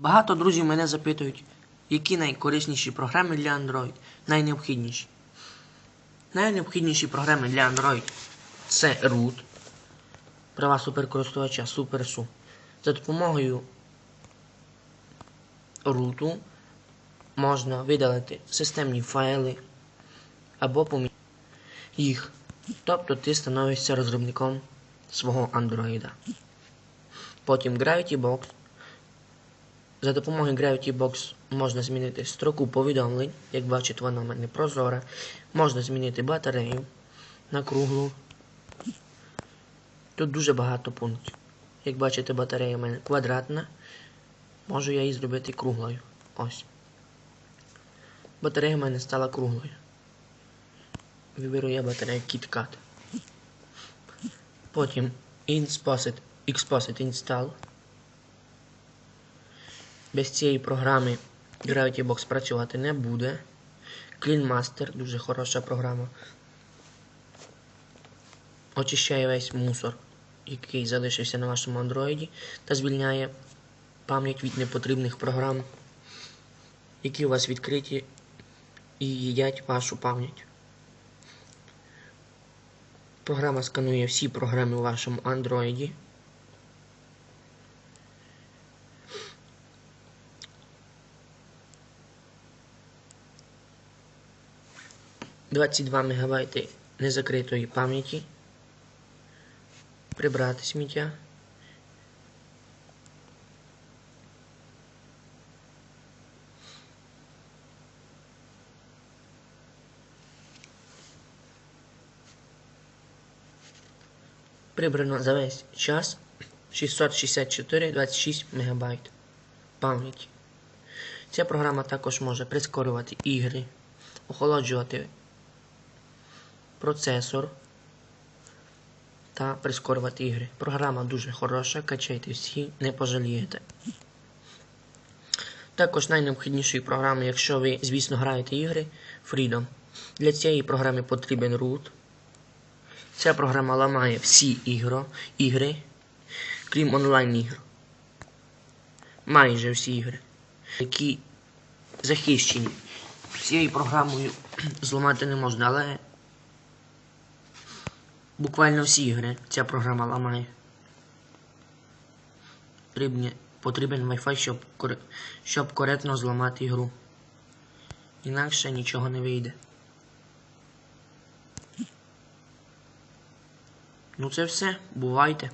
Багато друзів мене запитують, які найкорисніші програми для Android, найнеобхідніші. Найнеобхідніші програми для Android це root, права суперкористувача SuperSU. За допомогою руту можна видалити системні файли або поміняти їх. Тобто ти становишся розробником свого Android. Потім Gravity Box. За допомогою Gravity Box можна змінити строку повідомлень, як бачите, вона в мене прозора. Можна змінити батарею на круглу. Тут дуже багато пунктів. Як бачите, батарея в мене квадратна. Можу я її зробити круглою. Ось. Батарея в мене стала круглою. Виберу я батарею KitKat. Потім Insposit, Xposit Install. Без цієї програми Gravity Box працювати не буде. CleanMaster дуже хороша програма. Очищає весь мусор, який залишився на вашому андроїді, та звільняє пам'ять від непотрібних програм, які у вас відкриті і їдять вашу пам'ять. Програма сканує всі програми у вашому андроїді. 22 МБ незакритої пам'яті. Прибрати сміття. Прибрано за весь час 664-26 МБ пам'яті. Ця програма також може прискорювати ігри, охолоджувати процесор та прискорювати ігри. Програма дуже хороша, качайте всі, не пожалієте. Також найнеобхіднішою програмою, якщо ви, звісно, граєте ігри, Freedom. Для цієї програми потрібен root. Ця програма ламає всі ігро, ігри, крім онлайн ігр. Майже всі ігри, які захищені. Цією програмою зламати не можна, але буквально всі ігри ця програма ламає. Потрібні, потрібен Wi-Fi, щоб, щоб коректно зламати ігру. Інакше нічого не вийде. Ну це все. Бувайте.